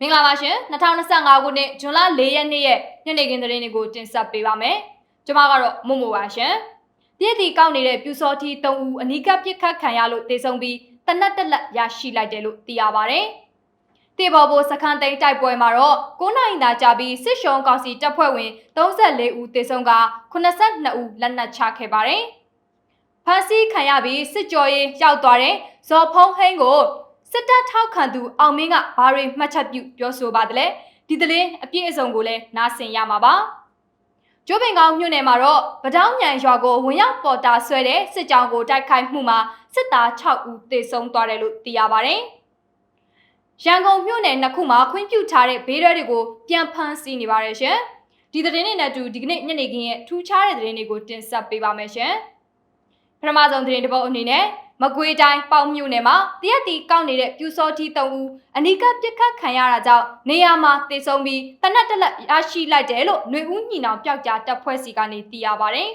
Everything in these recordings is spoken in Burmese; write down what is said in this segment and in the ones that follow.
မင်္ဂလာပါရှင်2025ခုနှစ်ဇွန်လ4ရက်နေ့ရဲ့ညနေခင်းသတင်းတွေကိုတင်ဆက်ပေးပါမယ်ကျွန်မကတော့မမို့ပါရှင်ပြည့်တီကောက်နေတဲ့ပြူစောတီ3ဦးအနီးကပ်ပစ်ခတ်ခံရလို့တေဆုံးပြီးတနတ်တက်လက်ရရှိလိုက်တယ်လို့သိရပါတယ်တေဘော်ဘိုစခန်းသိမ်းတိုက်ပွဲမှာတော့9နိုင်သာကြာပြီးစစ်ရှုံးကောင်စီတပ်ဖွဲ့ဝင်34ဦးတေဆုံးက82ဦးလက်နက်ချခဲ့ပါတယ်ဖမ်းဆီးခံရပြီးစစ်ကြောရေးရောက်သွားတဲ့ဇော်ဖုံးဟိန်းကို စစ်တပ်ထောက်ခံသူအောင်မင်းကဘာတွေမှတ်ချက်ပြုပြောဆိုပါသလဲဒီသတင်းအပြည့်အစုံကိုလည်းနားဆင်ရမှာပါကျိုးပင်ကောင်းမြို့နယ်မှာတော့ဗဒေါင်းမြန်ရွာကိုဝင်ရောက်ပေါ်တာဆွဲတဲ့စစ်ကြောင်းကိုတိုက်ခိုက်မှုမှာစစ်သား6ဦးသေဆုံးသွားတယ်လို့သိရပါတယ်ရန်ကုန်မြို့နယ်နှစ်ခုမှာခွင့်ပြုထားတဲ့ဘေးရဲတွေကိုပြန်ဖမ်းဆီးနေပါတယ်ရှင်ဒီသတင်းတွေနဲ့အတူဒီကနေ့ညနေခင်းရဲ့ထူးခြားတဲ့သတင်းတွေကိုတင်ဆက်ပေးပါမယ်ရှင်ပထမဆုံးသတင်းတစ်ပုဒ်အနေနဲ့ မကွေးတိုင်းပေါင်မြို့နယ်မှာတရက်တီကောက်နေတဲ့ပြူစောတီ3ဦးအနီးကပ်ပစ်ခတ်ခံရတာကြောင့်နေရာမှာတေဆုံးပြီးတနက်တက်လက်ရရှိလိုက်တယ်လို့ຫນွေဦးညီနောင်ပျောက်ကြားတပ်ဖွဲ့စီကနေသိရပါတယ်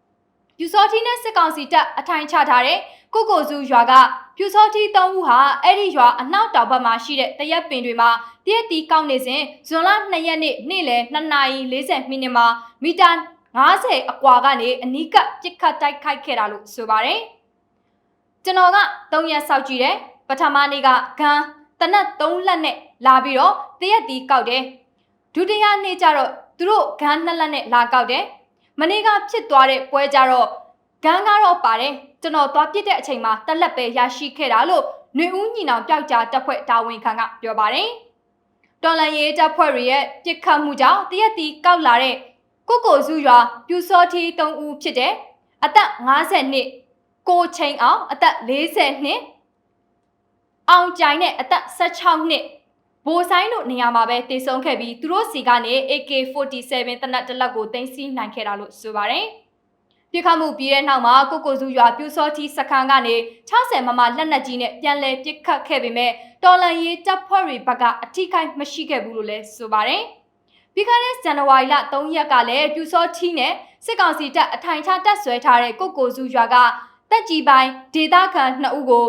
။ပြူစောတီနဲ့စစ်ကောင်စီတပ်အထိုင်ချထားတဲ့ကိုကိုစုရွာကပြူစောတီ3ဦးဟာအဲ့ဒီရွာအနောက်တောင်ဘက်မှာရှိတဲ့တရက်ပင်တွေမှာတရက်တီကောက်နေစဉ်ဇွန်လ2ရက်နေ့နေ့လယ်2:40မိနစ်မှာမီတာ90အကွာကနေအနီးကပ်ပစ်ခတ်တိုက်ခိုက်ခဲ့တာလို့ဆိုပါတယ်။ ကျွန်တော်က3ရက်စောက်ကြည့်တယ်ပထမနေ့ကဂန်းတနက်3လက်နဲ့လာပြီးတော့တရက်တီကောက်တယ်ဒုတိယနေ့ကျတော့သူတို့ဂန်း2လက်နဲ့လာကောက်တယ်မနေ့ကဖြစ်သွားတဲ့ပွဲကြတော့ဂန်းကတော့ပါတယ်ကျွန်တော်သွားပြစ်တဲ့အချိန်မှာတက်လက်ပဲရရှိခဲ့တာလို့ຫນွေဦးညီနောင်ပျောက်ကြားတပ်ဖွဲ့တာဝန်ခံကပြောပါတယ်တော်လန်ရေးတပ်ဖွဲ့တွေရဲ့ပြစ်ခတ်မှုကြောင့်တရက်တီကောက်လာတဲ့ကိုကိုစုရွာပြူစောတီ3ဦးဖြစ်တဲ့အသက်50နှစ် ကိုချိန်အောင်အသက်40နှစ်အောင်ကြိုင်နဲ့အသက်16နှစ်ဘိုးဆိုင်တို့နေရာမှာပဲတည်ဆုံခဲ့ပြီးသူတို့စီကနေ AK47 တနက်တစ်လက်ကိုတင်စီနိုင်ခဲ့တာလို့ဆိုပါတယ်ပြစ်ခတ်မှုပြီးတဲ့နောက်မှာကိုကိုစုရွာပြူစောတီစခန်းကနေ60မမလက်နက်ကြီးနဲ့ပြန်လည်ပစ်ခတ်ခဲ့ပေမဲ့တော်လန်ရေးတပ်ဖွဲ့တွေဘက်ကအထိခိုက်မရှိခဲ့ဘူးလို့လည်းဆိုပါတယ်ပြီးခဲ့တဲ့ဇန်နဝါရီလ3ရက်ကလည်းပြူစောတီနဲ့စစ်ကောင်စီတပ်အထိုင်ချတပ်ဆွဲထားတဲ့ကိုကိုစုရွာက တက်ကြီးပိုင်းဒေသခံ2ဦးကို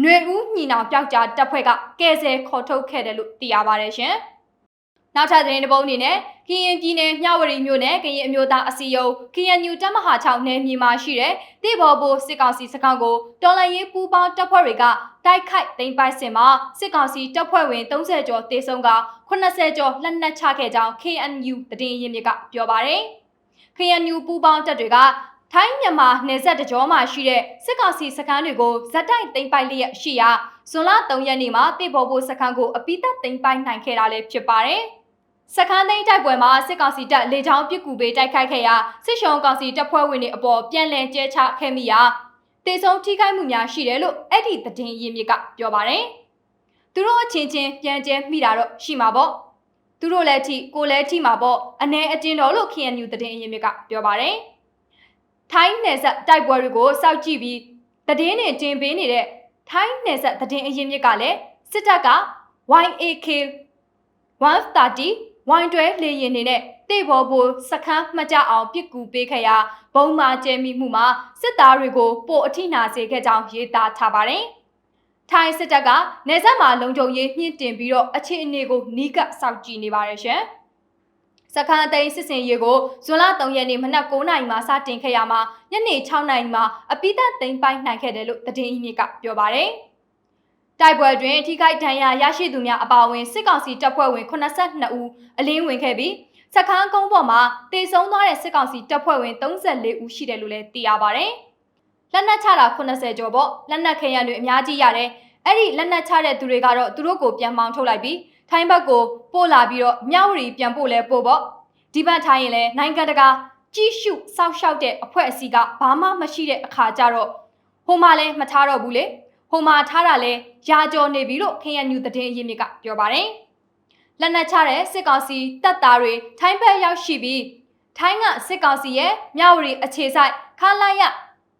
ຫນွေဦးညီနောင်ပျောက်ကြားတပ်ဖွဲ့ကကယ်ဆယ်ခေါ်ထုတ်ခဲ့တယ်လို့သိရပါတယ်ရှင်။နောက်ထပ်သတင်းတစ်ပုဒ်အနေနဲ့ကရင်ပြည်နယ်မြဝတီမြို့နယ်ကရင်အမျိုးသားအစည်းအရုံး KNU တပ်မဟာ6နယ်မြေမှာရှိတဲ့တိဘော်ဘိုစစ်ကောင်စီစခန်းကိုတော်လှန်ရေးပူးပေါင်းတပ်ဖွဲ့တွေကတိုက်ခိုက်သိမ်းပိုက်စဉ်မှာစစ်ကောင်စီတပ်ဖွဲ့ဝင်30ကျော်တေဆုံးက80ကျော်လက်နက်ချခဲ့ကြောင်း KNU သတင်းရင်းမြစ်ကပြောပါတယ်။ KNU ပူးပေါင်းတပ်တွေက ထိုင်းမြန်မာနယ်စပ်တကြောမှာရှိတဲ့စစ်ကောင်စီစခန်းတွေကိုဇက်တိုက်သိမ်းပိုက်လျက်ရှိရာဇွန်လ3ရက်နေ့မှာတိဘော်ဘိုစခန်းကိုအပိသက်သိမ်းပိုက်နိုင်ခဲ့တာလည်းဖြစ်ပါတယ်။စခန်းသိမ်းတိုက်ပွဲမှာစစ်ကောင်စီတပ်လေကြောင်းပစ်ကူပေးတိုက်ခိုက်ခဲ့ရာစစ်ရှုံကောင်စီတပ်ဖွဲ့ဝင်တွေအပေါ်ပြန်လည်ကျဲချခဲ့မိရာတေဆုံးထိခိုက်မှုများရှိတယ်လို့အဲ့ဒီသတင်းရင်းမြစ်ကပြောပါတယ်။သူတို့အချင်းချင်းပြန်ကျဲမိတာတော့ရှိမှာပေါ့။သူတို့လည်းထိကိုလည်းထိမှာပေါ့အ ਨੇ အတင်းတော်လို့ KNU သတင်းရင်းမြစ်ကပြောပါတယ်။ ထိုင်းနယ်စပ်တိုက်ပွဲတွေကိုစောက်ကြည့်ပြီးသတင်းတွေတင်ပေးနေတဲ့ထိုင်းနယ်စပ်သတင်းအရင်းမြစ်ကလည်းစစ်တပ်က YAK 130 Y12 လေယာဉ်တွေနဲ့တေဘော်ဘိုစခန်းမှကြအောင်ပစ်ကူပေးခဲ့ရာဘုံမာကျဲမိမှုမှာစစ်သားတွေကိုပို့အထိနာစေခဲ့ကြောင်းရေးသားထားပါတယ်။ထိုင်းစစ်တပ်ကနေဆက်မှာလုံခြုံရေးမြင့်တင်ပြီးတော့အခြေအနေကိုနီးကပ်စောင့်ကြည့်နေပါတယ်ရှင်။ စခန်းအသိမ်းစစ်စင်ရေးကိုဇွန်လ3ရက်နေ့မနက်9:00နာရီမှာစတင်ခဲ့ရမှာညနေ6:00နာရီမှာအပိသက်သိမ်းပိုက်နိုင်ခဲ့တယ်လို့သတင်းအမြစ်ကပြောပါရယ်တိုက်ပွဲတွင်ထိခိုက်ဒဏ်ရာရရှိသူများအပါအဝင်စစ်ကောင်စီတပ်ဖွဲ့ဝင်82ဦးအလင်းဝင်ခဲ့ပြီးစခန်းကုန်းပေါ်မှာတေဆုံးသွားတဲ့စစ်ကောင်စီတပ်ဖွဲ့ဝင်34ဦးရှိတယ်လို့လည်းသိရပါရယ်လက်နက်ချတာ80ကျော်ပေါ့လက်နက်ခဲယံတွေအများကြီးရတယ်အဲ့ဒီလက်နက်ချတဲ့သူတွေကတော့သူတို့ကိုပြန်မောင်းထုတ်လိုက်ပြီး ထိုင်းဘက်ကိုပို့လာပြီးတော့မြဝတီပြန်ပို့လဲပို့ပေါ့ဒီဘက်ထိုင်းရင်လဲနိုင်ငံတကာကြီးစုစောက်ရှောက်တဲ့အဖွဲ့အစည်းကဘာမှမရှိတဲ့အခါကျတော့ဟိုမှာလဲမထားတော့ဘူးလေဟိုမှာထားတာလဲရာကြော်နေပြီလို့ KNU သတင်းအရင်းမြစ်ကပြောပါတယ်လက်နက်ချတဲ့စစ်ကောင်စီတပ်သားတွေထိုင်းဘက်ရောက်ရှိပြီးထိုင်းကစစ်ကောင်စီရဲ့မြဝတီအခြေဆိုင်ခလာရ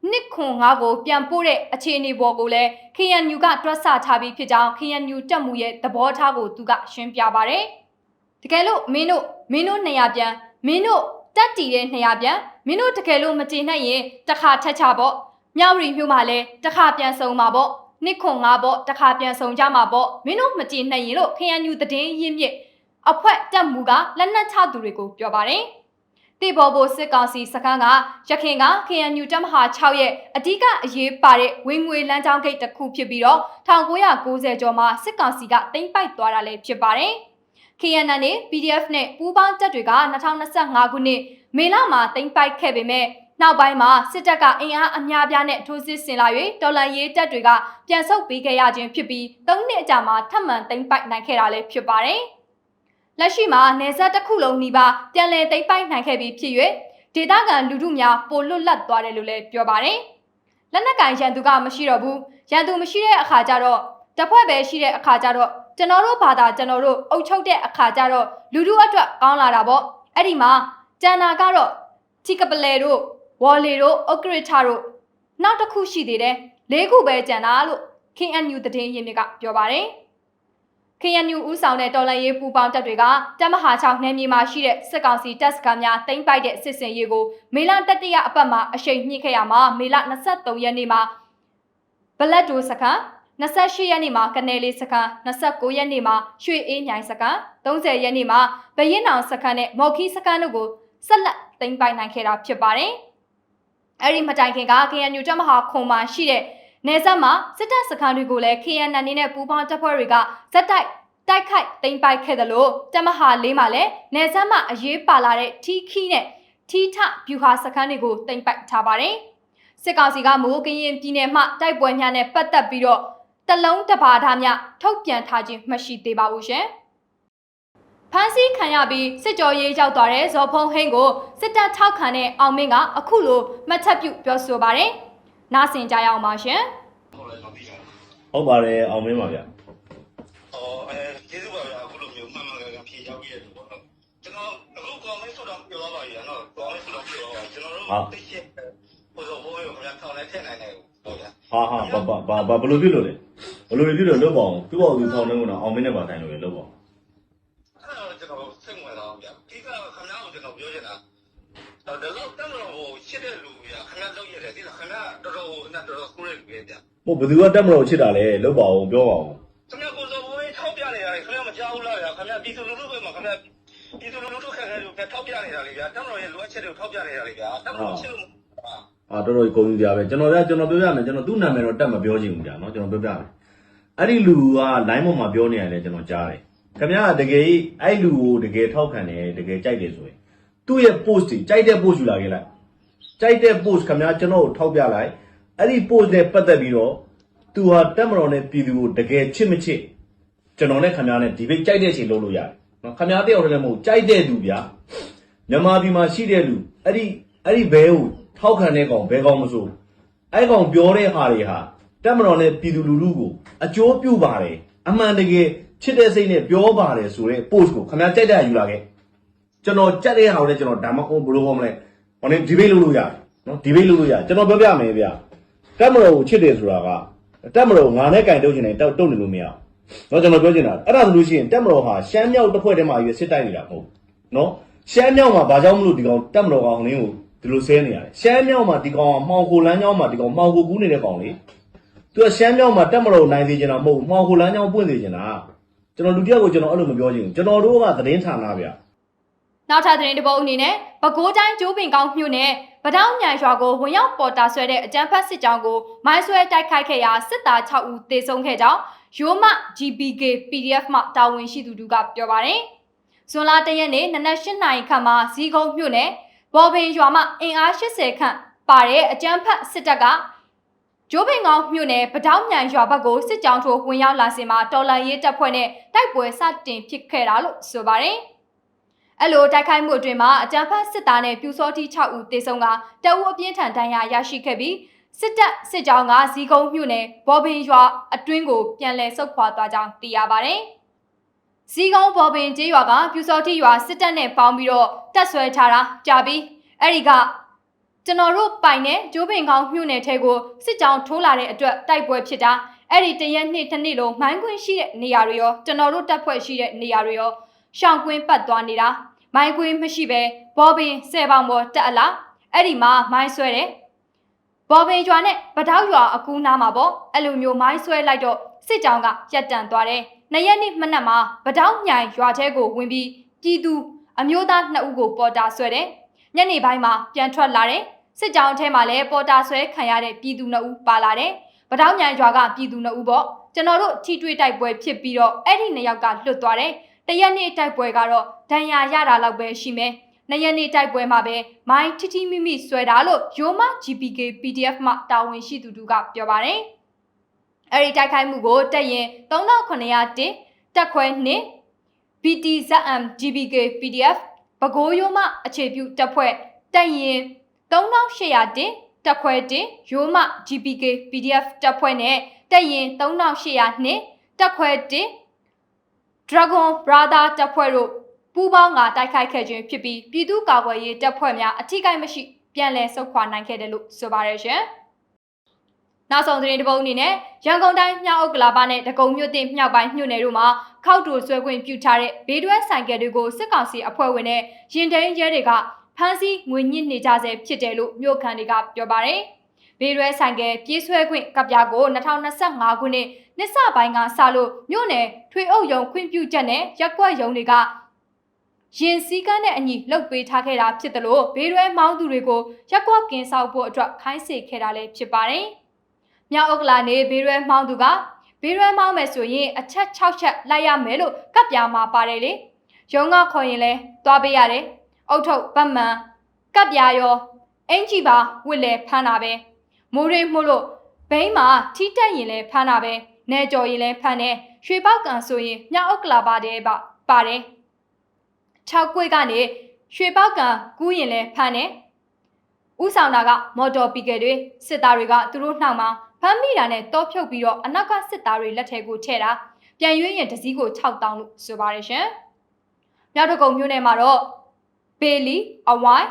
နှစ်ခွန်ငါကိုပြန်ပို့တဲ့အခြေအနေပေါ်ကိုလည်း KNU ကတွက်ဆထားပြီးဖြစ်ကြောင်း KNU တက်မှုရဲ့သဘောထားကိုသူကရှင်းပြပါဗျ။တကယ်လို့မင်းတို့မင်းတို့200ပြန်မင်းတို့တက်တီတဲ့200ပြန်မင်းတို့တကယ်လို့မကျေနပ်ရင်တစ်ခါထက်ချပေါ့။မြောက်ရီမြို့မှာလည်းတစ်ခါပြန်ဆုံမှာပေါ့နှစ်ခွန်ငါပေါ့တခါပြန်ဆောင်ကြမှာပေါ့မင်းတို့မကြည်နိုင်ရင်လို့ KNU သတင်းရင်းမြစ်အဖွဲ့တက်မှုကလက်နက်ချသူတွေကိုပြောပါတယ် တေဘော်ဘိုစစ်ကောင်စီစခန်းကရခင်က KNU တပ်မဟာ6ရဲ့အဓိကအရေးပါတဲ့ဝင်ငွေလမ်းကြောင်းဂိတ်တစ်ခုဖြစ်ပြီးတော့1990ကျော်မှာစစ်ကောင်စီကတင်ပိုက်သွားတာလည်းဖြစ်ပါတယ်။ KNN နဲ့ PDF နဲ့ပူးပေါင်းတပ်တွေက2025ခုနှစ်မေလမှာတင်ပိုက်ခဲ့ပေမဲ့နောက်ပိုင်းမှာစစ်တပ်ကအင်အားအများပြားနဲ့ထိုးစစ်ဆင်လာ၍တော်လန်ရေးတပ်တွေကပြန်ဆုတ်ပေးခဲ့ရခြင်းဖြစ်ပြီး၃နှစ်အကြာမှာထပ်မံသိမ်းပိုက်နိုင်ခဲ့တာလည်းဖြစ်ပါတယ်။ လက်ရှိမှာနေဆက်တစ်ခုလုံးနှီးပါပြန်လည်သိမ်းပိုက်နိုင်ခဲ့ပြီးဖြစ်၍ဒေသခံလူထုများပိုလွတ်လပ်သွားတယ်လို့လည်းပြောပါတယ်။လက်နက်ကင်ရန်သူကမရှိတော့ဘူး။ရန်သူမရှိတဲ့အခါကျတော့တစ်ဖွဲ့ပဲရှိတဲ့အခါကျတော့ကျွန်တော်တို့ဘာသာကျွန်တော်တို့အုပ်ချုပ်တဲ့အခါကျတော့လူထုအတွက်ကောင်းလာတာပေါ့။အဲ့ဒီမှာကျန်တာကတော့ချီကပလဲတို့ဝေါ်လီတို့ဥက္ကရထတို့နောက်တစ်ခုရှိသေးတယ်လေးခုပဲကျန်တာလို့ KNU သတင်းရင်းမြစ်ကပြောပါတယ် KNU ဦးဆောင်တဲ့တော်လှန်ရေးပူးပေါင်းတပ်တွေကတပ်မဟာ6နယ်မြေမှာရှိတဲ့စစ်ကောင်စီတပ်စခန်းများတင်ပိုက်တဲ့စစ်စင်ရေးကိုမေလတတိယအပတ်မှာအရှိန်မြင့်ခဲ့ရမှာမေလ23ရက်နေ့မှာဘလက်ဒိုစခန်း28ရက်နေ့မှာကနေလေးစခန်း29ရက်နေ့မှာရွှေအေးမြိုင်စခန်း30ရက်နေ့မှာဘရင်နောင်စခန်းနဲ့မော်ခီစခန်းတို့ကိုဆက်လက်တင်ပိုက်နိုင်ခဲ့တာဖြစ်ပါတယ်။အဲ့ဒီမတိုင်ခင်က KNU တပ်မဟာခုံမှာရှိတဲ့ နေဆက်မှာစစ်တပ်စခန်းတွေကိုလည်း KNN နဲ့ပူးပေါင်းတပ်ဖွဲ့တွေကဇက်တိုက်တိုက်ခိုက်တင်ပိုက်ခဲ့တယ်လို့တပ်မဟာလေးမှာလည်းနေဆက်မှာအရေးပါလာတဲ့ထီခီနဲ့ထီထဗျူဟာစခန်းတွေကိုတင်ပိုက်ထားပါတယ်။စစ်ကောင်စီကမိုးကရင်ပြည်နယ်မှတိုက်ပွဲများနဲ့ပတ်သက်ပြီးတော့တလုံးတပါးသားများထုတ်ပြန်ထားခြင်းမရှိသေးပါဘူးရှင်။ဖမ်းဆီးခံရပြီးစစ်ကြောရေးရောက်သွားတဲ့ဇော်ဖုံးဟင်းကိုစစ်တပ်ထောက်ခံတဲ့အောင်မင်းကအခုလိုမှတ်ချက်ပြုပြောဆိုပါတယ်။ နားဆင်ကြရအောင်ပါရှင်။ဟုတ်လည်းမသိဘူးဟုတ်ပါတယ်အောင်မင်းပါဗျ။အော်အဲကျေးဇူးပါဗျာအခုလိုမျိုးမှန်မှန်ကန်ကန်ဖြေရောက်ပြည့်တယ်ပေါ့နော်။ကျွန်တော်အခုကောင်းမင်းဆိုတော့ပြောပါရနော်။ကောင်းမင်းဆိုတော့ပြောပါကျွန်တော်တို့သိချင်ဟိုဆိုဘိုးရောခင်ဗျာထောင်လဲထည့်နိုင်တယ်ပေါ့ဗျာဟာဟာဘာဘာဘာဘာဘယ်လိုဖြစ်လို့လဲဘယ်လိုဖြစ်လို့လုပ်ပါအောင်သူ့ဘောသူထောင်းနေကတော့အောင်မင်းနဲ့ပါတိုင်းလို့လေလုပ်ပါအောင်။အဲ့တော့ကျွန်တော်စိတ်ဝင်စားဗျာ။ဒီကခင်ဗျားကိုကျွန်တော်ပြောချင်တာတော့ဒီလောက်တက်မလို့ဟိုရှစ်တဲ့လူဗျာခင်ဗျားလောက်ရတယ်ဒီကခင်ဗျားတော်တော်အနဲ့တော် တော်ကိုးရလူပဲဗျာဟုတ်ဘယ်သူကတက်မလို့ချစ်တာလဲလုပ်ပါအောင်ပြောပါအောင်။ခင်ဗျားကိုဆိုဘိုးထောက်ပြနေရတယ်ခင်ဗျားမကြောက်ဘူးလားဗျာခင်ဗျားပြည်သူလူထုပဲမှာခင်ဗျားပြည်သူလူထုခက်ခဲလို့ထောက်ပြနေတာလေဗျာတက်မလို့ရဲ့လိုအပ်ချက်တွေကိုထောက်ပြနေတာလေဗျာတက်မလို့ချစ်လို့အာတော်တော်ကုန်ကြပါပဲကျွန်တော်ကကျွန်တော်ပြောပြမယ်ကျွန်တော်သူ့နာမည်တော့တက်မပြောချင်ဘူးကြာနော်ကျွန်တော်ပြောပြမယ်အဲ့ဒီလူက line ပေါ်မှာပြောနေရတယ်ကျွန်တော်ကြားတယ်ခင်ဗျားကတကယ်အဲ့လူကိုတကယ်ထောက်ခံတယ်တကယ်ကြိုက်တယ်ဆိုရင်သူ့ရဲ့ post တွေကြိုက်တဲ့ post ယူလာခဲ့လိုက်ကြိုက်တဲ့ post ခင်ဗျားကျွန်တော်ကိုထောက်ပြလိုက် အဲ့ဒီ post နဲ့ပတ်သက်ပြီးတော့သူဟာတက်မတော်နဲ့ပြည်သူကိုတကယ်ချစ်မချစ်ကျွန်တော်နဲ့ခင်ဗျားနဲ့ဒီဘိတ်ကြိုက်တဲ့အချိန်လုပ်လို့ရတယ်နော်ခင်ဗျားတယောက်တည်းလည်းမဟုတ်ကြိုက်တဲ့သူဗျာမြန်မာပြည်မှာရှိတဲ့လူအဲ့ဒီအဲ့ဒီဘဲကိုထောက်ခံတဲ့ကောင်ဘဲကောင်မစိုးအဲ့ကောင်ပြောတဲ့ဟာတွေဟာတက်မတော်နဲ့ပြည်သူလူထုကိုအကျိုးပြုပါတယ်အမှန်တကယ်ချစ်တဲ့စိတ်နဲ့ပြောပါတယ်ဆိုတဲ့ post ကိုခင်ဗျားကြိုက်တဲ့ယူလာခဲ့ကျွန်တော်ကြက်တဲ့ဟာကိုလည်းကျွန်တော်ဒါမှမဟုတ်ဘယ်လိုဟောမလဲဟောနေဒီဘေးလုပ်လို့ရတယ်နော်ဒီဘေးလုပ်လို့ရတယ်ကျွန်တော်ပြောပြမယ်ဗျ တက်မတော်ကိုချစ်တယ်ဆိုတာကတက်မတော်ကိုငါနဲ့ကင်တုတ်ချင်တယ်တောက်တုတ်နေလို့မရဘူးနော်ကျွန်တော်ပြောချင်တာအဲ့ဒါဆိုလို့ရှိရင်တက်မတော်ဟာရှမ်းမြောက်တစ်ဖွဲ့တည်းမှာရွေးစစ်တိုက်နေတာမဟုတ်ဘူးနော်ရှမ်းမြောက်မှာဘာကြောင့်မလို့ဒီကောင်တက်မတော်ကောင်ဟိုင်းကိုဒီလိုဆဲနေရတယ်ရှမ်းမြောက်မှာဒီကောင်ကမှောင်ခိုလမ်းကြောင်းမှာဒီကောင်မှောင်ခိုကူးနေတဲ့ကောင်လေသူကရှမ်းမြောက်မှာတက်မတော်ကိုနိုင်စေချင်တာမဟုတ်ဘူးမှောင်ခိုလမ်းကြောင်းပွင့်စေချင်တာကျွန်တော်လူတစ်ယောက်ကိုကျွန်တော်အဲ့လိုမပြောချင်ဘူးကျွန်တော်တို့ကသတင်းဌာနဗျ နောက်ထပ်သတင်းတစ်ပုဒ်အနေနဲ့ပဲခူးတိုင်းကျိုးပင်ကောင်းမြို့နယ်ဗတောင်းမြိုင်ရွာကိုဝင်ရောက်ပေါ်တာဆွဲတဲ့အကြမ်းဖက်စစ်ကြောင်းကိုမိုင်းဆွဲတိုက်ခိုက်ခဲ့ရာစစ်သား6ဦးသေဆုံးခဲ့ကြောင်းရိုးမ GBK PDF မှတာဝန်ရှိသူတို့ကပြောပါတယ်။ဇွန်လ၁ရက်နေ့နနက်၈နာရီခန့်မှာဇီးကုန်းမြို့နယ်ဘော်ပင်ရွာမှအင်အား80ခန့်ပါတဲ့အကြမ်းဖက်စစ်တပ်ကကျိုးပင်ကောင်းမြို့နယ်ဗတောင်းမြိုင်ရွာဘက်ကိုစစ်ကြောင်းထိုးဝင်ရောက်လာစင်မှာတော်လန်ရေးတပ်ဖွဲ့နဲ့တိုက်ပွဲစတင်ဖြစ်ခဲ့တာလို့ဆိုပါတယ်။ အဲ့လိုတိုက်ခိုက်မှုအတွင်းမှာအကြမ်းဖက်စစ်သားနဲ့ပြူစောတိ6ဦးသေဆုံးကတအူအပြင်းထန်ဒဏ်ရာရရှိခဲ့ပြီးစစ်တပ်စစ်ကြောင်းကဇီကုန်းမြို့နယ်ဘော်ဘင်ရွာအတွင်းကိုပြန်လည်ဆုတ်ခွာသွားကြောင်းသိရပါတယ်။ဇီကုန်းဘော်ဘင်ကျေးရွာကပြူစောတိရွာစစ်တပ်နဲ့ပေါင်းပြီးတော့တက်ဆွဲထားတာကြာပြီးအဲ့ဒီကကျွန်တော်တို့ပိုင်တဲ့ကျိုးပင်ကောင်းမြို့နယ်ထဲကိုစစ်ကြောင်းထိုးလာတဲ့အတွက်တိုက်ပွဲဖြစ်တာအဲ့ဒီတရက်နှစ်တစ်နေ့လုံးမိုင်းခွင်းရှိတဲ့နေရာတွေရောကျွန်တော်တို့တပ်ဖွဲ့ရှိတဲ့နေရာတွေရောရှောင်ကွင်းပတ်သွားနေတာ မိုင်းကွင်းမရှိပဲဘောပင်ဆယ်ပေါင်ပေါ်တက်အလားအဲ့ဒီမှာမိုင်းဆွဲတယ်ဘော်ပင်ရွာနဲ့ပတောက်ရွာအကူနားမှာပေါ့အဲ့လိုမျိုးမိုင်းဆွဲလိုက်တော့စစ်ကြောင်းကရက်တန့်သွားတယ်။နှစ်ရက်နေ့မနက်မှာပတောက်ညိုင်ရွာထဲကိုဝင်ပြီးပြည်သူအမျိုးသားနှစ်ဦးကိုပေါ်တာဆွဲတယ်။ညနေပိုင်းမှာပြန်ထွက်လာတယ်။စစ်ကြောင်းထဲမှာလည်းပေါ်တာဆွဲခံရတဲ့ပြည်သူနှစ်ဦးပါလာတယ်။ပတောက်ညိုင်ရွာကပြည်သူနှစ်ဦးပေါ့ကျွန်တော်တို့ထိတွေ့တိုက်ပွဲဖြစ်ပြီးတော့အဲ့ဒီနှစ်ယောက်ကလွတ်သွားတယ်။ တရက်နေ့တိုက်ပွဲကတော့ဒဏ်ရာရတာလောက်ပဲရှိမယ်။နှစ်ရက်နေ့တိုက်ပွဲမှာပဲမိုင်းထထီမိမိဆွဲတာလို့ရိုမ GPK PDF မှတာဝန်ရှိသူတို့ကပြောပါတယ်။အဲဒီတိုက်ခိုက်မှုကိုတက်ရင်3900တင်တက်ခွဲ2 BTZM GPK PDF ပဲခူးရိုမအခြေပြုတပ်ဖွဲ့တက်ရင်3800တင်တက်ခွဲတင်ရိုမ GPK PDF တပ်ဖွဲ့နဲ့တက်ရင်3800နှစ်တက်ခွဲတင် Dragon Brother တပ်ဖွဲ့တို့ပူးပေါင်းကတိုက်ခိုက်ခဲ့ခြင်းဖြစ်ပြီးပြည်သူ့ကာကွယ်ရေးတပ်ဖွဲ့များအထိကိမရှိပြန်လည်ဆုတ်ခွာနိုင်ခဲ့တယ်လို့ဆိုပါရရှင်။နောက်ဆုံးသတင်းတစ်ပုဒ်အနေနဲ့ရန်ကုန်တိုင်းမြောက်ဥက္ကလာပနဲ့ဒဂုံမြို့တင်မြောက်ပိုင်းမြို့နယ်တို့မှာခောက်တူဆွဲခွင့်ပြုထားတဲ့ဘေးတွဲဆိုင်ကယ်တွေကိုစစ်ကောင်စီအဖွဲ့ဝင်နဲ့ရင်တိန်ရဲတွေကဖမ်းဆီးငွေညစ်နေကြဆဲဖြစ်တယ်လို့မြို့ခံတွေကပြောပါတယ်။ ဘေးတွဲဆိုင်ကယ်ပြေးဆွဲခွင့်ကပ်ပြားကို2025ခုနှစ်နှစ်စပိုင်းကစလို့မြို့နယ်ထွေအုပ်ရုံခွင့်ပြုချက်နဲ့ရက်ကွက်ရုံတွေကရင်စည်းကမ်းနဲ့အညီလှုပ်ပေးထားခဲ့တာဖြစ်တယ်လို့ဘေးရွဲမောင်းသူတွေကိုရက်ကွက်ကင်ဆောက်ဖို့အတွက်ခိုင်းစေခဲ့တာလည်းဖြစ်ပါတယ်။မြောက်ဥက္ကလာနေဘေးရွဲမောင်းသူကဘေးရွဲမောင်းမယ်ဆိုရင်အချက်6ချက်လိုက်ရမယ်လို့ကပ်ပြာမှာပါတယ်လေ။ရုံးကခေါ်ရင်လဲသွားပေးရတယ်။အုတ်ထုတ်ပတ်မှန်ကပ်ပြာရောအင်ကြီးပါဝစ်လဲဖမ်းတာပဲ။ မိုးရိမ်မို့လို့ဘိန်းမှာထိတက်ရင်လဲဖမ်းတာပဲ။နေကြော်ရင်လဲဖမ်းတယ်။ရွှေပေါက်ကန်ဆိုရင်မြောက်ဥက္ကလာပါတယ်ပါပါတယ်။6ကွေ့ကနေရွှေပေါက်ကန်ကူးရင်လဲဖမ်းတယ်။ဥဆောင်တာကမော်တော်ပီကယ်တွေစစ်သားတွေကသူတို့နှောက်မှာဖမ်းမိတာနဲ့တောဖြုတ်ပြီးတော့အနောက်ကစစ်သားတွေလက်ထဲကိုထည့်တာပြန်ရွေးရင်တစည်းကို6000လို့ဆိုပါတယ်ရှင်။မြောက်တကုံမြို့နယ်မှာတော့ဘေလီအဝိုင်း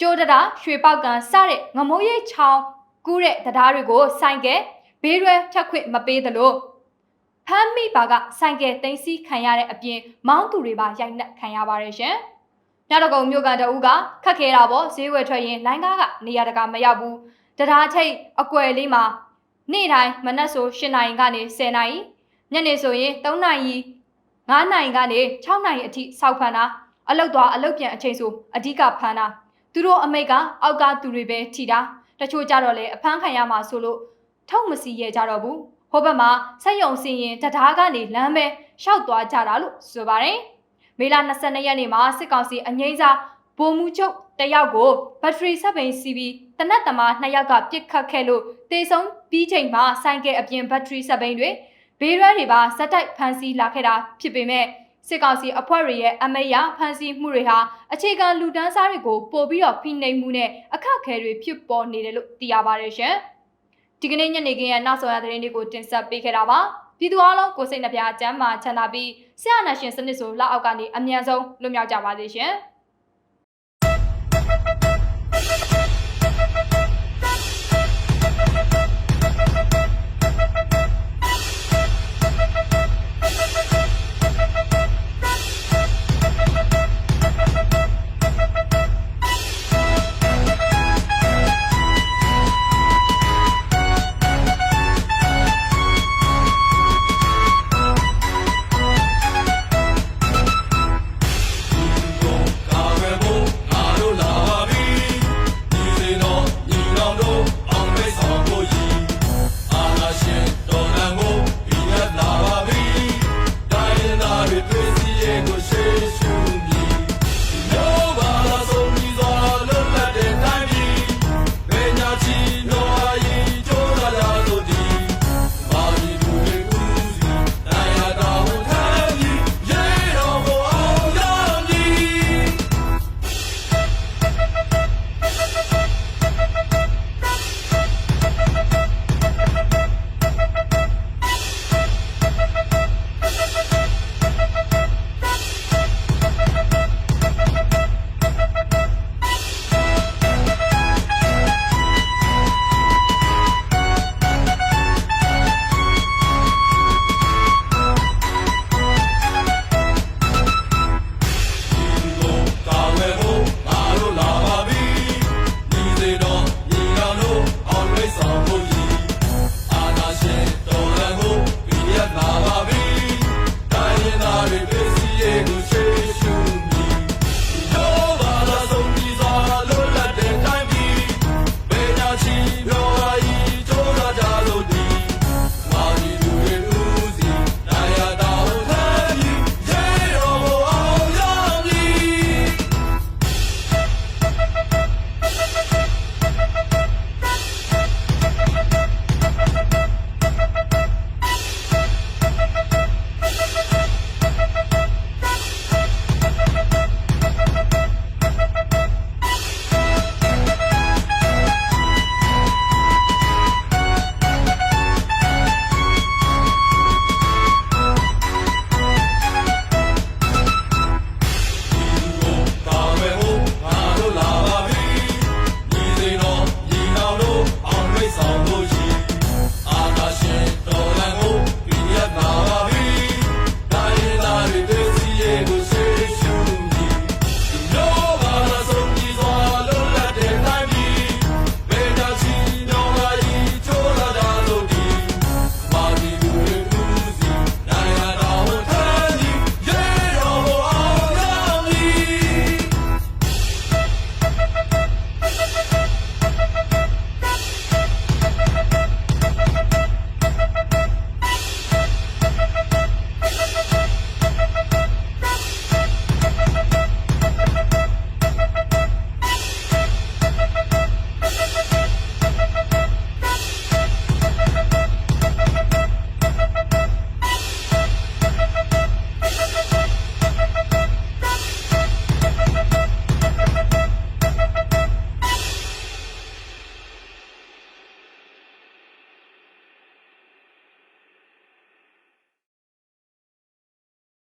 ကျိုးတရာရွှေပေါက်ကန်စတဲ့ငမိုးရိတ်ချောင်း ကူးတဲ့တရားတွေကိုစိုင်ကဲဘေးရွယ်ဖြတ်ခွင့်မပေးသလိုဖမ်းမိပါကဆိုင်ကယ်သိမ်းဆည်းခံရတဲ့အပြင်မောင်းသူတွေပါရိုက်နှက်ခံရပါတယ်ရှင်။ညတကုံမြို့ကန်တအူးကခက်ခဲတာပေါ့ဈေးဝယ်ထွက်ရင်လိုင်းကားကနေရာတကာမရောက်ဘူး။တရားထိတ်အကွယ်လေးမှာနေ့တိုင်းမနက်ဆို၈နာရီကနေ10နာရီညနေဆိုရင်3နာရီ9နာရီကနေ6နာရီအထိစောက်ဖန်တာအလုတ်သွားအလုတ်ပြန်အချိန်ဆိုအဓိကဖန်တာသူတို့အမိတ်ကအောက်ကသူတွေပဲထိတာ တချို့ကြတော့လေအဖမ်းခံရမှာဆိုလို့ထုတ်မစီရဲကြတော့ဘူးဟိုဘက်မှာဆက်ယုံစင်ရင်တရားကနေလမ်းပဲရှောက်သွားကြတာလို့ဆိုပါတယ်မေလ22ရက်နေ့မှာစစ်ကောင်စီအငိမ့်စားဗိုလ်မှူးချုပ်တယောက်ကိုဘက်ထရီဆက်ပိန်စီပြီးတနက်သမားနှစ်ယောက်ကပြစ်ခတ်ခဲ့လို့တေဆုံးပြီးချိန်မှာဆိုင်ကယ်အပြင်ဘက်ထရီဆက်ပိန်တွေဘေးရွက်တွေပါဇက်တိုက်ဖမ်းဆီးလာခဲ့တာဖြစ်ပေမဲ့ စစ်ကောင်စီအဖွဲ့တွေရဲ့အမိတ်ရဖမ်းဆီးမှုတွေဟာအခြေခံလူတန်းစားတွေကိုပို့ပြီးတော့ဖိနှိပ်မှုနဲ့အခက်အခဲတွေဖြစ်ပေါ်နေတယ်လို့သိရပါတယ်ရှင်။ဒီကနေ့ညနေခင်းရဲ့နောက်ဆုံးရသတင်းတွေကိုတင်ဆက်ပေးခဲ့တာပါ။ပြည်သူအလုံးကိုစိတ်နှပြချမ်းမာချမ်းသာပြီးဆရာနာရှင်စနစ်ဆိုလက်အောက်ကနေအမြန်ဆုံးလွတ်မြောက်ကြပါစေရှင်။